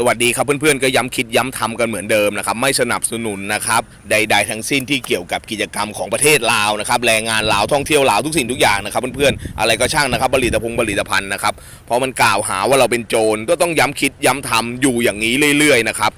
สวัสดีครับเพื่อนๆก็ย้ำคิดย้ำทำกันเหมือนเดิมนะครับไม่สนับสนุนนะครับใด ๆ ทั้งสิ้นที่เกี่ยวกับกิจกรรมของประเทศลาวนะครับแรงงานลาวท่องเที่ยวลาวทุกสิ่งทุกอย่างนะครับเพื่อนๆอะไรก็ช่างนะครับผลิตภัณฑ์ผลิตภัณฑ์นะครับเพราะมันกล่าวหาว่าเราเป็นโจรก็ต้องย้ำคิดย้ำทำอยู่อย่างนี้เรื่อยๆนะครับ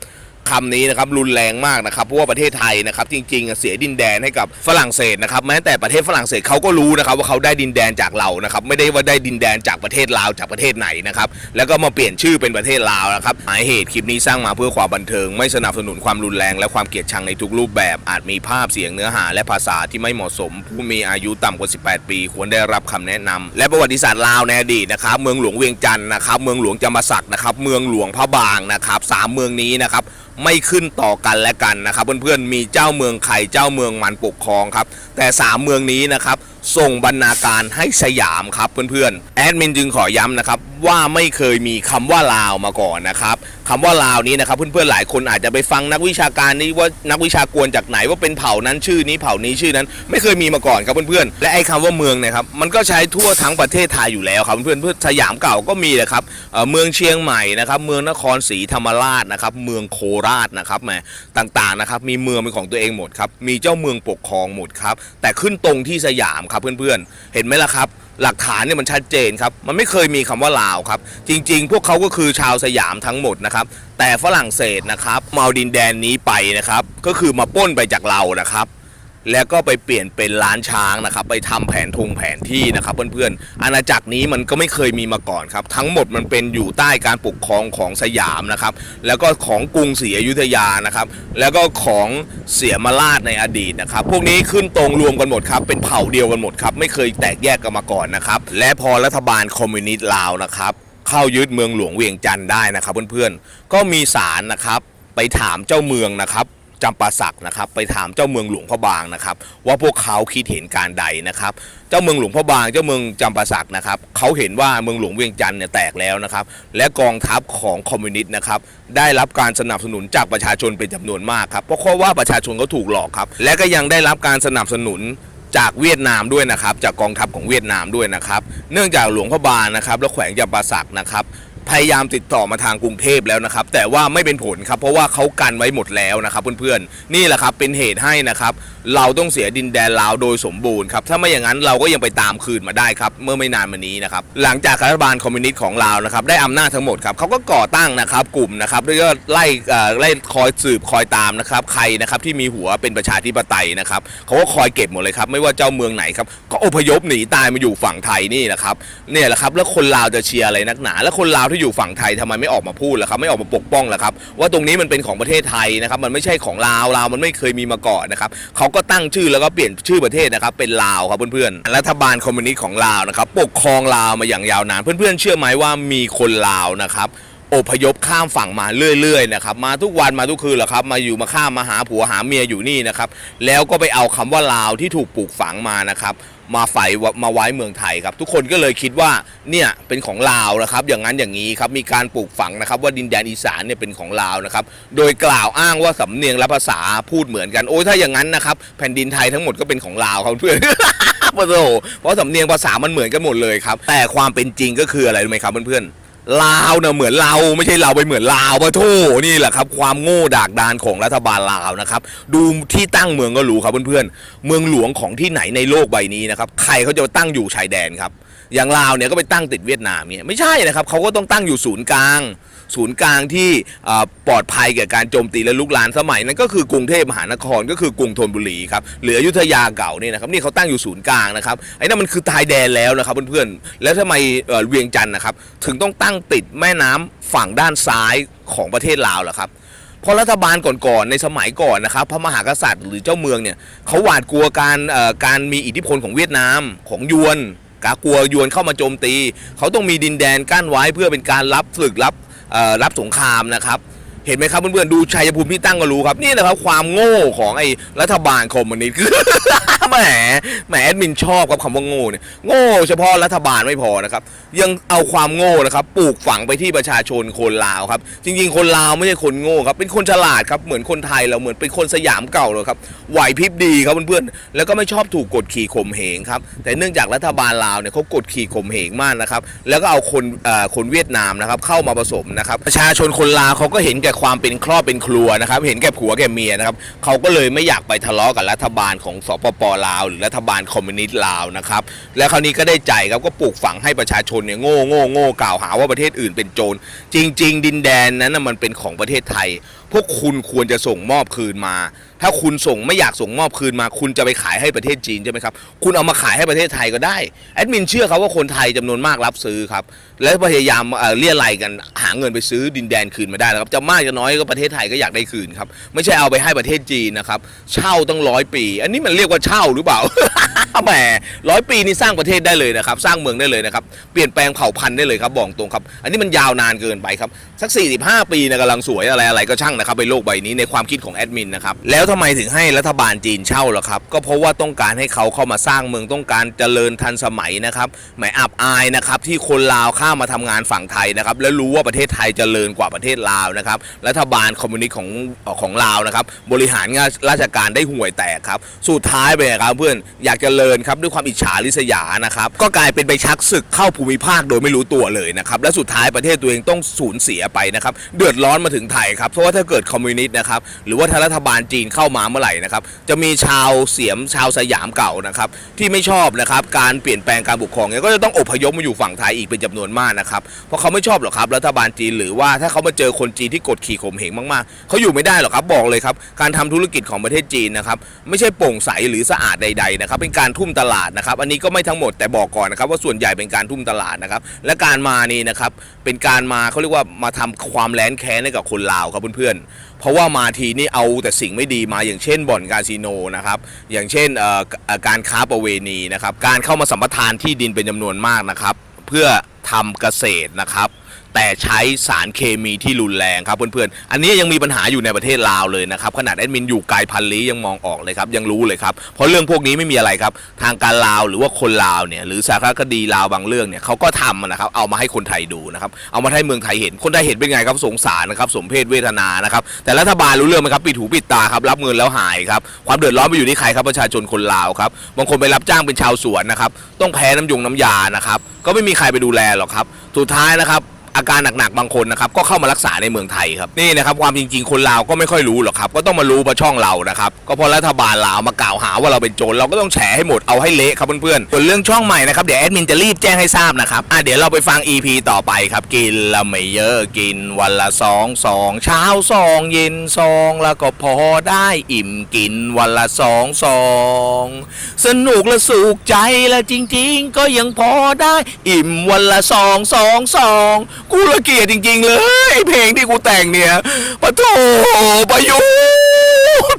คำนี้นะครับรุนแรงมากนะครับเพราะว่าประเทศไทยนะครับจริงๆเสียดินแดนให้กับฝรั่งเศสนะครับแม้แต่ประเทศฝรั่งเศสเขาก็รู้นะครับว่าเขาได้ดินแดนจากเรานะครับไม่ได้ว่าได้ดินแดนจากประเทศลาวจากประเทศไหนนะครับแล้วก็มาเปลี่ยนชื่อเป็นประเทศลาวนะครับหมายเหตุคลิปนี้สร้างมาเพื่อความบันเทิง ไม่สนับสนุนความรุนแรง และความเกลียดชังในทุกรูปแบบ อาจมีภาพเสียงเนื้อหา และภาษาที่ไม่เหมาะสม ผู้มีอายุต่ำกว่า 18 ปี ควรได้รับคำแนะนำและประวัติศาสตร์ลาวในอดีตนะครับเมืองหลวงเวียงจันทร์นะครับเมืองหลวงจำปาสักนะครับเมืองหลวงพระบางนะครับสามเมืองนี้นะครับไม่ขึ้นต่อกันและกันนะครับ เพื่อนๆมีเจ้าเมืองไข่เจ้าเมืองมันปกครองครับ แต่สามเมืองนี้นะครับ ส่งบรรณาการให้สยามครับเพื่อนๆแอดมินจึงขอย้ำนะครับว่าไม่เคยมีคำว่าลาวมาก่อนนะครับคำว่าลาวนี้นะครับเพื่อนๆหลายคนอาจจะไปฟังนักวิชาการนี้ว่านักวิชากรจากไหนว่าเป็นเผ่านั้นชื่อนี้เผ่านี้ชื่อนั้น ไม่เคยมีมาก่อนครับเพื่อนๆและไอ้คำว่าเมืองเนี่ยครับมันก็ใช้ทั่วทั้งประเทศไทยอยู่แล้วครับเพื่อนๆเพื่อสยามเก่าก็มีแหละครับเอ่อเมืองเชียงใหม่นะครับเมืองนครศรีธรรมราชนะครับเมืองโคราชนะครับแหมต่างๆนะครับมีเมืองเป็นของตัวเองหมดครับมีเจ้าเมืองปกครองหมดครับแต่ขึ้นตรงที่สยามครับเพื่อนๆ เห็นไหมล่ะครับ หลักฐานเนี่ยมันชัดเจนครับ มันไม่เคยมีคำว่าลาวครับ จริง ๆ พวกเขาก็คือชาวสยามทั้งหมดนะครับ แต่ฝรั่งเศสนะครับมาเอาดินแดนนี้ไปนะครับ ก็คือมาปล้นไปจากเรานะครับ แล้วก็ไปเปลี่ยนเป็นร้านช้างนะครับ ไปทำแผนทงแผนที่นะครับ เพื่อนๆอาณาจักรนี้มันก็ไม่เคยมีมาก่อนครับ ทั้งหมดมันเป็นอยู่ใต้การปกครองของสยามนะครับ แล้วก็ของกรุงศรีอยุธยานะครับ แล้วก็ของเสียมราชในอดีตนะครับ พวกนี้ขึ้นตรงรวมกันหมดครับ เป็นเผ่าเดียวกันหมดครับ ไม่เคยแตกแยกกันมาก่อนนะครับ และพอรัฐบาลคอมมิวนิสต์ลาวนะครับ เข้ายึดเมืองหลวงเวียงจันทร์ได้นะครับ เพื่อนๆ ก็มีศาลนะครับ ไปถามเจ้าเมืองนะครับ จำปาสักนะครับไปถามเจ้าเมืองหลวงพระบางนะครับ ว่าพวกเขาคิดเห็นการใดนะครับ เจ้าเมืองหลวงพระบาง เจ้าเมืองจำปาสักนะครับเขาเห็นว่าเมืองหลวงเวียงจันทร์เนี่ยแตกแล้วนะครับ และกองทัพของคอมมิวนิสต์นะครับได้รับการสนับสนุนจากประชาชนเป็นจำนวนมากครับเพราะว่าประชาชนเขาถูกหลอกครับ และก็ยังได้รับการสนับสนุนจากเวียดนามด้วยนะครับ จากกองทัพของเวียดนามด้วยนะครับ เนื่องจากหลวงพระบางนะครับ และแขวงจำปาสักนะครับ พยายามติดต่อมาทางกรุงเทพแล้วนะครับ แต่ว่าไม่เป็นผลครับ เพราะว่าเขากันไว้หมดแล้วนะครับเพื่อนๆ นี่แหละครับเป็นเหตุให้นะครับ เราต้องเสียดินแดนลาวโดยสมบูรณ์ครับ ถ้าไม่อย่างนั้นเราก็ยังไปตามคืนมาได้ครับ เมื่อไม่นานมานี้นะครับ หลังจากรัฐบาลคอมมิวนิสต์ของลาวนะครับ ได้อำนาจทั้งหมดครับเขาก็ก่อตั้งนะครับกลุ่มนะครับแล้วก็ไล่ไล่คอยสืบคอยตามนะครับ ใครนะครับที่มีหัวเป็นประชาธิปไตยนะครับเขาก็คอยเก็บหมดเลยครับ ไม่ว่าเจ้าเมืองไหนครับก็อพยพหนีตายมาอยู่ฝั่งไทยนี่นะครับเนี่ยแหละครับแล้วคนลาวจะเชียร์อะไรนักหนา แล้วคนลาวที่อยู่ฝั่งไทยทำไมไม่ออกมาพูดล่ะครับไม่ออกมาปกป้องล่ะครับว่าตรงนี้มันเป็นของประเทศไทยนะครับมันไม่ใช่ของลาวลาวมันไม่เคยมีมาก่อนนะครับเขาก็ตั้งชื่อแล้วก็เปลี่ยนชื่อประเทศนะครับเป็นลาวครับเพื่อนๆรัฐบาลคอมมิวนิสต์ของลาวนะครับปกครองลาวมาอย่างยาวนานเพื่อนๆเชื่อไหมว่ามีคนลาวนะครับอพยพข้ามฝั่งมาเรื่อยๆนะครับมาทุกวันมาทุกคืนแหละครับมาอยู่มาข้ามมาหาผัวหาเมียอยู่นี่นะครับแล้วก็ไปเอาคำว่าลาวที่ถูกปลูกฝังมานะครับ มาใส่มาไว้เมืองไทยครับ ทุกคนก็เลยคิดว่าเนี่ยเป็นของลาวนะครับ อย่างนั้นอย่างนี้ครับมีการปลูกฝังนะครับ ว่าดินแดนอีสานเนี่ยเป็นของลาวนะครับ โดยกล่าวอ้างว่าสำเนียงและภาษาพูดเหมือนกันโอ้ยถ้าอย่างนั้นนะครับแผ่นดินไทยทั้งหมดก็เป็นของลาวครับเพื่อนเพราะสำเนียงภาษามันเหมือนกันหมดเลยครับ แต่ความเป็นจริงก็คืออะไรรู้ไหมครับเพื่อนๆ ลาวเนี่ยเหมือนเราไม่ใช่เราไปเหมือนลาวปะโทนี่แหละครับ ความโง่ดากดานของรัฐบาลลาวนะครับ ดูที่ตั้งเมืองก็รู้ครับเพื่อนๆเมืองหลวงของที่ไหนในโลกใบนี้นะครับใครเขาจะตั้งอยู่ชายแดนครับ อย่างลาวเนี่ยก็ไปตั้งติดเวียดนามเนี่ยไม่ใช่นะครับเขาก็ต้องตั้งอยู่ศูนย์กลาง ศูนย์กลางที่ปลอดภัยแก่การโจมตีและลุกลานสมัยนั้นก็คือกรุงเทพมหานครก็คือกรุงธนบุรีครับหรืออยุธยาเก่านี่นะครับนี่เขาตั้งอยู่ศูนย์กลางนะครับไอ้นั่นมันคือตายแดนแล้วนะครับเพื่อนๆแล้วทำไมเเวียงจันทร์นะครับถึงต้องตั้งติดแม่น้ำฝั่งด้านซ้ายของประเทศลาวล่ะครับเพราะรัฐบาลก่อนๆในสมัยก่อนนะครับพระมหากษัตริย์หรือเจ้าเมืองเนี่ยเขาหวาดกลัวการการมีอิทธิพลของเวียดนามของยวนกากลัวยวนเข้ามาโจมตี เขาต้องมีดินแดนกั้นไว้เพื่อเป็นการรับศึกรับ รับสงครามนะครับ เห็นไหมครับเพื่อนๆดูชัยภูมิที่ตั้งก็รู้ครับ นี่แหละครับความโง่ของไอ้รัฐบาลคอมมิวนิสต์ แหมแหมแอดมินชอบกับคำว่าโง่เนี่ยโง่เฉพาะรัฐบาลไม่พอนะครับ ยังเอาความโง่นะครับปลูกฝังไปที่ประชาชนคนลาวครับ จริง ๆ คนลาวไม่ใช่คนโง่ครับ เป็นคนฉลาดครับเหมือนคนไทยเราเหมือนเป็นคนสยามเก่าเลยครับไหวพริบดีครับเพื่อนๆแล้วก็ไม่ชอบถูกกดขี่ข่มเหงครับแต่เนื่องจากรัฐบาลลาวเนี่ยเขากดขี่ข่มเหงมากนะครับแล้วก็เอาคนเอ่อคนเวียดนามนะครับเข้ามาผสมนะครับประชาชนคนลาวเขาก็เห็นแก่ความเป็นครอบเป็นครัวนะครับ เห็นแก่ผัวแก่เมียนะครับเขาก็เลยไม่อยากไปทะเลาะกับรัฐบาลของสปปลาว หรือรัฐบาลคอมมิวนิสต์ลาวนะครับและคราวนี้ก็ได้ใจครับก็ปลูกฝังให้ประชาชนเนี่ยโง่โง่โง่กล่าวหาว่าประเทศอื่นเป็นโจรจริง ๆ ดินแดนนั้นมันเป็นของประเทศไทย พวกคุณควรจะส่งมอบคืนมา ถ้าคุณส่งไม่อยากส่งมอบคืนมา คุณจะไปขายให้ประเทศจีนใช่ไหมครับ คุณเอามาขายให้ประเทศไทยก็ได้ แอดมินเชื่อครับว่าคนไทยจำนวนมากรับซื้อครับ และพยายามเลี่ยไรกันหาเงินไปซื้อดินแดนคืนมาได้นะครับ จะมากจะน้อยก็ประเทศไทยก็อยากได้คืนครับ ไม่ใช่เอาไปให้ประเทศจีนนะครับ เช่าต้องร้อยปี อันนี้มันเรียกว่าเช่าหรือเปล่า แหมร้อยปีนี่สร้างประเทศได้เลยนะครับ สร้างเมืองได้เลยนะครับ เปลี่ยนแปลงเผ่าพันธุ์ได้เลยครับ บอกตรงครับ อันนี้มันยาวนานเกินไปครับ สัก 45 ปีนะกำลังสวยอะไรอะไรก็ช่างนะครับในโลกใบนี้ในความคิดของแอดมินนะครับแล้วทำไมถึงให้รัฐบาลจีนเช่าล่ะครับ ก็เพราะว่าต้องการให้เขาเข้ามาสร้างเมืองต้องการเจริญทันสมัยนะครับหมายอับอายนะครับที่คนลาวข้ามมาทำงานฝั่งไทยนะครับแล้วรู้ว่าประเทศไทยเจริญกว่าประเทศลาวนะครับรัฐบาลคอมมิวนิสต์ของของลาวนะครับบริหารงานราชการได้ห่วยแตกครับสุดท้ายไปครับเพื่อนอยากเจริญครับด้วยความอิจฉาริษยานะครับก็กลายเป็นไปชักศึกเข้าภูมิภาคโดยไม่รู้ตัวเลยนะครับและสุดท้ายประเทศตัวเองต้องสูญเสียไปนะครับเดือดร้อนมาถึงไทยครับเพราะว่าถ้าเกิดคอมมิวนิสต์นะครับหรือว่าถ้ารัฐบาลจีนเข้ามาเมื่อไหร่นะครับจะมีชาวเสียมชาวสยามเก่านะครับที่ไม่ชอบนะครับการเปลี่ยนแปลงการปกครองเนี่ยก็จะต้องอพยพมาอยู่ฝั่งไทยอีกเป็นจำนวนมากนะครับเพราะเขาไม่ชอบหรอกครับรัฐบาลจีนหรือว่าถ้าเขามาเจอคนจีนที่กดขี่ข่มเหงมากๆเขาอยู่ไม่ได้หรอกครับบอกเลยครับการทำธุรกิจของประเทศจีนนะครับไม่ใช่โปร่งใสหรือสะอาดใดๆนะครับเป็นการทุ่มตลาดนะครับอันนี้ก็ไม่ทั้งหมดแต่บอกก่อนนะครับว่าส่วนใหญ่เป็นการทุ่มตลาดนะครับและการมานี่นะครับเป็นการมาเขาเรียกว่ามาทำความแร้นแค้นให้กับคนลาวครับเพื่อนเพราะว่ามาทีนี่เอาแต่สิ่งไม่ดีมาอย่างเช่นบ่อนคาสิโนนะครับอย่างเช่นการค้าประเวณีนะครับการเข้ามาสัมปทานที่ดินเป็นจำนวนมากนะครับ เพื่อทำเกษตรนะครับ แต่ใช้สารเคมีที่รุนแรงครับเพื่อนๆ อันนี้ยังมีปัญหาอยู่ในประเทศลาวเลยนะครับ ขนาดแอดมินอยู่ไกลพันลี้ยังมองออกเลยครับ ยังรู้เลยครับ เพราะเรื่องพวกนี้ไม่มีอะไรครับ ทางการลาวหรือว่าคนลาวเนี่ยหรือสารคดีลาวบางเรื่องเนี่ยเขาก็ทำนะครับ เอามาให้คนไทยดูนะครับ เอามาให้เมืองไทยเห็น คนไทยเห็นเป็นไงครับสงสารนะครับสมเพศเวทนานะครับ แต่รัฐบาลรู้เรื่องไหมครับปิดหูปิดตาครับรับเงินแล้วหายครับความเดือดร้อนไปอยู่ที่ใครครับประชาชนคนลาวครับบางคนไปรับจ้างเป็นชาวสวนนะครับต้องแพ้น้ำยงน้ำยานะครับก็ไม่มีใครไปดูแลหรอกครับสุดท้ายนะครับ อาการหนักๆบางคนนะครับก็เข้ามารักษาในเมืองไทยครับนี่นะครับความจริง ๆ คนลาวก็ไม่ค่อยรู้หรอกครับก็ต้องมารู้เพราะช่องเรานะครับก็เพราะรัฐบาลลาวมากล่าวหาว่าเราเป็นโจรเราก็ต้องแฉให้หมดเอาให้เละครับเพื่อนๆส่วนเรื่องช่องใหม่นะครับเดี๋ยวแอดมินจะรีบแจ้งให้ทราบนะครับอะเดี๋ยวเราไปฟัง EP ต่อไปครับกินละไม่เยอะกินวันละสองสองเช้าสองเย็นสองแล้วก็พอได้อิ่มกินวันละสองสองสนุกและสุขใจและจริง ๆ ก็ยังพอได้ อิ่มวันละสองสองสองกูละเกียดจริง ๆ เลยไอ้เพลงที่กูแต่งเนี่ยปะโถประยุท